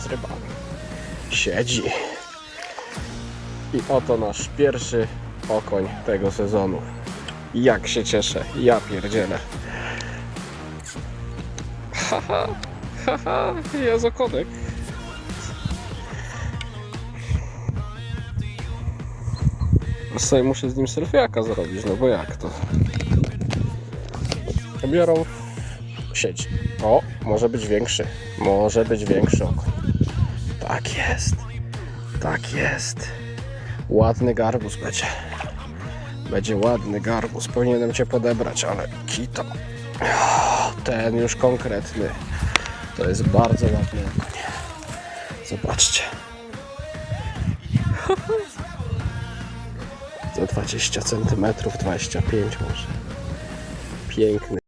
z rybami. Siedzi. I oto nasz pierwszy okoń tego sezonu. Jak się cieszę, ja pierdzielę. Haha, haha, jest okonek. Sobie muszę z nim selfiaka zrobić, no bo jak to? Biorą sieć. O, może być większy. Może być większy okoń. Tak jest. Tak jest. Ładny garbus będzie. Będzie ładny garbus. Powinienem cię podebrać, ale kito. Ten już konkretny. To jest bardzo ładny okoń. Zobaczcie. Za 20 cm, 25 może. Piękny.